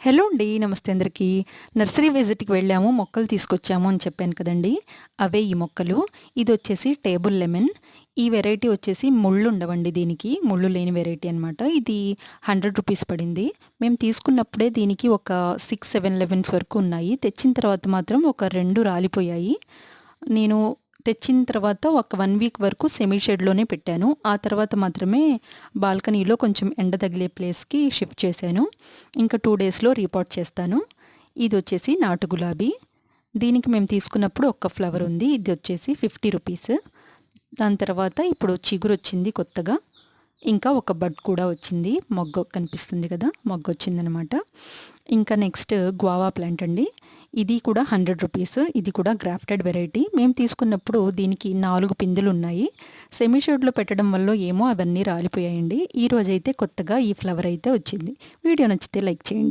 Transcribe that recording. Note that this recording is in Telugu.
హలో అండి నమస్తే అందరికీ. నర్సరీ విజిట్కి వెళ్ళాము మొక్కలు తీసుకొచ్చాము అని చెప్పాను కదండి. అవే ఈ మొక్కలు. ఇది వచ్చేసి టేబుల్ లెమన్. ఈ వెరైటీ వచ్చేసి ముళ్ళు ఉండవండి దీనికి. ముళ్ళు లేని వెరైటీ అనమాట ఇది హండ్రెడ్ రూపీస్ పడింది. మేము తీసుకున్నప్పుడే దీనికి ఒక సిక్స్ సెవెన్ లెవెన్స్ వరకు ఉన్నాయి. తెచ్చిన తర్వాత మాత్రం ఒక రెండు రాలిపోయాయి. నేను తెచ్చిన తర్వాత ఒక వన్ వీక్ వరకు సెమీ షెడ్లోనే పెట్టాను. ఆ తర్వాత మాత్రమే బాల్కనీలో కొంచెం ఎండ తగిలే ప్లేస్కి షిఫ్ట్ చేశాను. ఇంకా టూ డేస్లో రీపోర్ట్ చేస్తాను. ఇది వచ్చేసి నాటు గులాబీ. దీనికి మేము తీసుకున్నప్పుడు ఒక్క ఫ్లవర్ ఉంది. ఇది వచ్చేసి ఫిఫ్టీ రూపీస్ దాని తర్వాత ఇప్పుడు చిగురు వచ్చింది కొత్తగా. ఇంకా ఒక బడ్ కూడా వచ్చింది. మొగ్గ కనిపిస్తుంది కదా మొగ్గ వచ్చిందనమాట. ఇంకా నెక్స్ట్ గ్వావా ప్లాంట్ అండి. ఇది కూడా హండ్రెడ్ రూపీస్ ఇది కూడా గ్రాఫ్టెడ్ వెరైటీ మేము తీసుకున్నప్పుడు దీనికి నాలుగు పిందులు ఉన్నాయి. సెమీ షేడ్లో పెట్టడం వల్ల ఏమో అవన్నీ రాలిపోయాయండి. ఈ రోజైతే కొత్తగా ఈ ఫ్లవర్ అయితే వచ్చింది. వీడియో నచ్చితే లైక్ చేయండి.